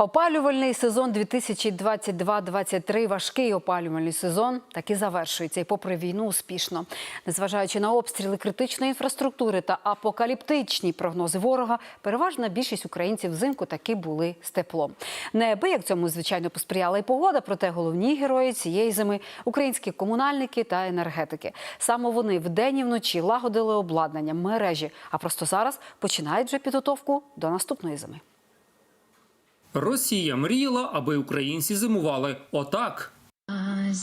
Опалювальний сезон 2022-2023 важкий опалювальний сезон таки завершується і попри війну успішно. Незважаючи на обстріли критичної інфраструктури та апокаліптичні прогнози ворога, переважна більшість українців взимку таки були з теплом. Неабияк цьому звичайно посприяла і погода, проте головні герої цієї зими українські комунальники та енергетики. Саме вони вдень і вночі лагодили обладнання мережі, а просто зараз починають вже підготовку до наступної зими. Росія мріяла, аби українці зимували отак. А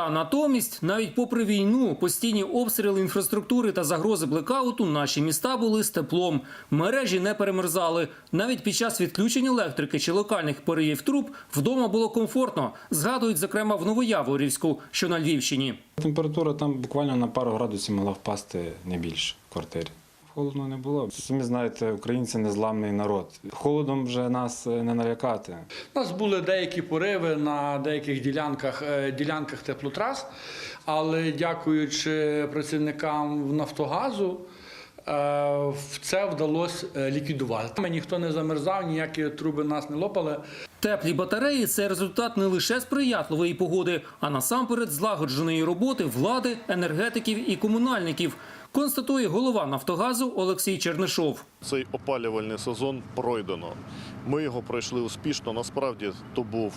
Та натомість, навіть попри війну, постійні обстріли інфраструктури та загрози блекауту, наші міста були з теплом. Мережі не перемерзали. Навіть під час відключень електрики чи локальних пориїв труб вдома було комфортно. Згадують, зокрема, в Новояворівську, що на Львівщині. Температура там буквально на пару градусів могла впасти не більше в квартирі. Холодно не було. Самі знаєте, українці незламний народ. Холодом вже нас е, не налякати. У нас були деякі пориви на деяких ділянках, е, ділянках теплотрас, але дякуючи працівникам в Нафтогазу, це вдалося е, ліквідувати. Там ніхто не замерзав, ніякі труби нас не лопали. Теплі батареї це результат не лише сприятливої погоди, а насамперед злагодженої роботи влади, енергетиків і комунальників. Констатує голова Нафтогазу Олексій Чернишов. Цей опалювальний сезон пройдено. Ми його пройшли успішно. Насправді то був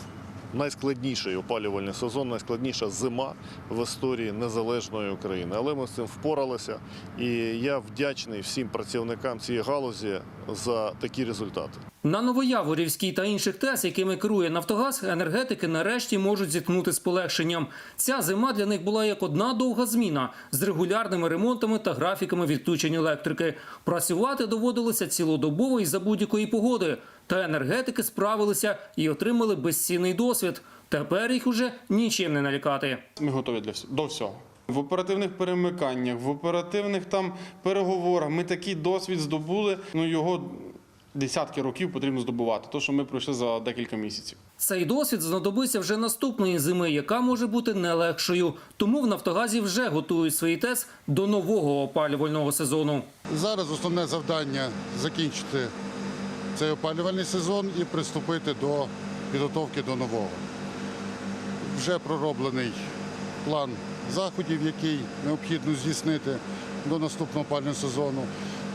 найскладніший опалювальний сезон, найскладніша зима в історії незалежної України. Але ми з цим впоралися. І я вдячний всім працівникам цієї галузі за такі результати. На Новояворівській та інших ТЕС, якими керує Нафтогаз, енергетики нарешті можуть зіткнути з полегшенням. Ця зима для них була як одна довга зміна з регулярними ремонтами та графіками відключень електрики. Працювати доводилося цілодобово і за будь-якої погоди. Та енергетики справилися і отримали безцінний досвід. Тепер їх уже нічим не налякати. Ми готові для вс- до всього. В оперативних перемиканнях, в оперативних там переговорах ми такий досвід здобули. Ну його десятки років потрібно здобувати. То, що ми пройшли за декілька місяців. Цей досвід знадобиться вже наступної зими, яка може бути не легшою. Тому в Нафтогазі вже готують свої ТЕС до нового опалювального сезону. Зараз основне завдання закінчити цей опалювальний сезон і приступити до підготовки до нового. Вже пророблений план заходів, який необхідно здійснити до наступного опалювального сезону.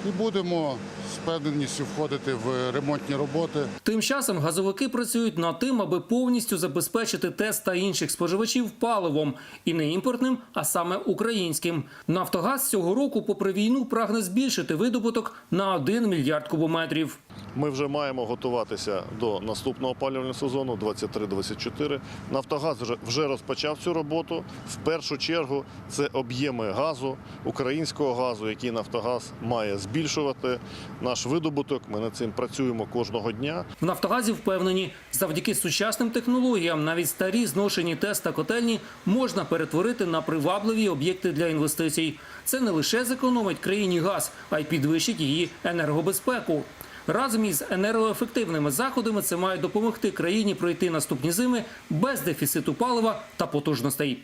І будемо з впевненістю входити в ремонтні роботи. Тим часом газовики працюють над тим, аби повністю забезпечити ТЕС та інших споживачів паливом і не імпортним, а саме українським. Нафтогаз цього року, попри війну, прагне збільшити видобуток на 1 мільярд кубометрів. Ми вже маємо готуватися до наступного опалювального сезону 23-24. Нафтогаз вже, розпочав цю роботу. В першу чергу це об'єми газу, українського газу, який Нафтогаз має збільшувати. Наш видобуток. Ми над цим працюємо кожного дня. В Нафтогазі впевнені, завдяки сучасним технологіям навіть старі зношені ТЕС та котельні можна перетворити на привабливі об'єкти для інвестицій. Це не лише зекономить країні газ, а й підвищить її енергобезпеку. Разом із енергоефективними заходами це має допомогти країні пройти наступні зими без дефіциту палива та потужностей.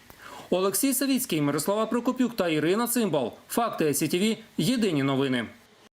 Олексій Савіцький, Мирослава Прокопюк та Ірина Цимбал. Факти СІТВ. Єдині новини.